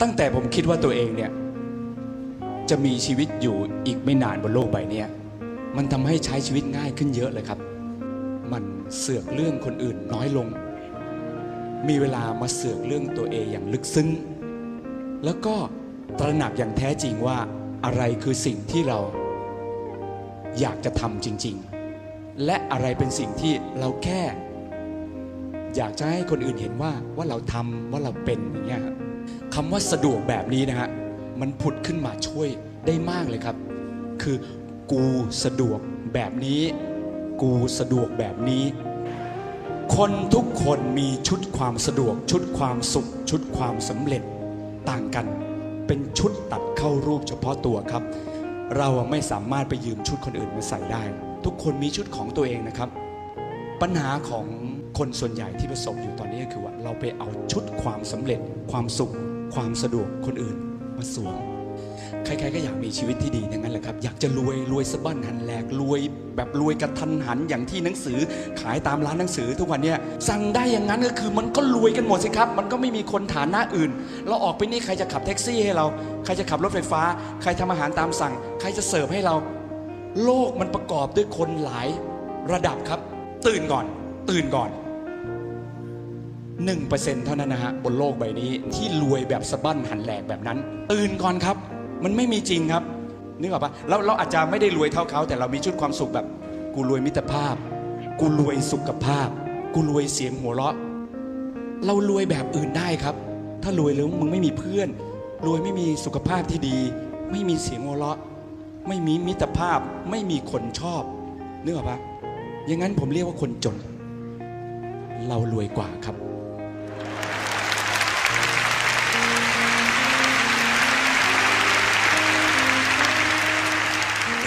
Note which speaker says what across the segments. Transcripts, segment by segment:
Speaker 1: ตั้งแต่ผมคิดว่าตัวเองเนี่ย จะมีชีวิตอยู่อีกไม่นานบนโลกใบนี้มันทำให้ใช้ชีวิตง่ายขึ้นเยอะเลยครับ มันเสือกเรื่องคนอื่นน้อยลง มีเวลามาเสือกเรื่องตัวเองอย่างลึกซึ้ง แล้วก็ตระหนักอย่างแท้จริงว่าอะไรคือสิ่งที่เราอยากจะทำจริง ๆ และอะไรเป็นสิ่งที่เราแค่ อยากจะให้คนอื่นเห็นว่าว่าเราทำว่าเราเป็นอย่างเงี้ยครับ คำว่าสะดวกแบบนี้นะฮะมันผุดขึ้นมาช่วยได้มากเลยครับ คือกูสะดวกแบบนี้ กูสะดวกแบบนี้ คนทุกคนมีชุดความสะดวก ชุดความสุข ชุดความสำเร็จต่างกันเป็นชุดตัดเข้ารูปเฉพาะตัวครับ เราไม่สามารถไปยืมชุดคนอื่นมาใส่ได้ ทุกคนมีชุดของตัวเองนะครับ ปัญหาของคนส่วนใหญ่ที่ประสบอยู่ตอนนี้ก็คือว่าเราไปเอาชุดความสำเร็จความสุข ความสะดวกคนอื่นมาสวมใครๆก็อยากมีชีวิตที่ดีอย่างนั้นแหละครับ อยากจะรวยรวยสะบั้นหันแหลกรวยแบบรวยกระทันหันอย่างที่หนังสือขายตามร้านหนังสือทุกวันเนี้ยสั่งได้อย่างนั้นก็คือมันก็รวยกันหมดสิครับ มันก็ไม่มีคนฐานะอื่น เราออกไปนี่ใครจะขับแท็กซี่ให้เรา ใครจะขับรถไฟฟ้า ใครทำอาหารตามสั่ง ใครจะเสิร์ฟให้เรา โลกมันประกอบด้วยคนหลายระดับครับ ตื่นก่อน ตื่นก่อน 1%เท่านั้นนะฮะบนโลกใบนี้ที่รวยแบบสะบั้นหันแหลกแบบนั้น ตื่นก่อนครับ มันไม่มีจริงครับนึกออกปะเราเราอาจจะไม่ได้รวยเท่าเขา แต่เรามีชุดความสุขแบบ กูรวยมิตรภาพ กูรวยสุขภาพ กูรวยเสียงหัวเราะ เรารวยแบบอื่นได้ครับ ถ้ารวยแล้วมึงไม่มีเพื่อน รวยไม่มีสุขภาพที่ดี ไม่มีเสียงหัวเราะ ไม่มีมิตรภาพ ไม่มีคนชอบนึกออกปะอย่างนั้นผมเรียกว่าคนจน เรารวยกว่าครับ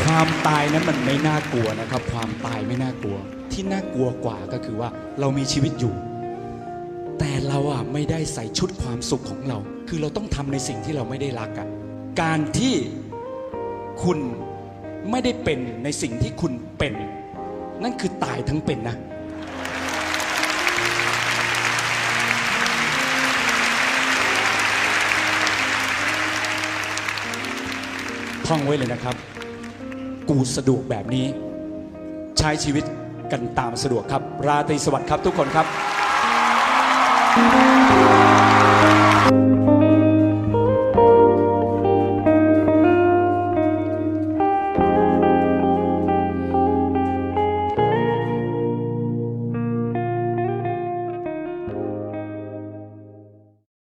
Speaker 1: ความตายนั้นมันไม่น่ากลัวนะครับ ความตายไม่น่ากลัว ที่น่ากลัวกว่าก็คือว่าเรามีชีวิตอยู่ แต่เราอะไม่ได้ใส่ชุดความสุขของเรา คือเราต้องทำในสิ่งที่เราไม่ได้รักอะการที่คุณไม่ได้เป็นในสิ่งที่คุณเป็น นั่นคือตายทั้งเป็นนะท่องไว้เลยนะครับ กูสะดวกแบบนี้ ใช้ชีวิตกันตามสะดวกครับ ราตรีสวัสดิ์ครับทุกคนครับ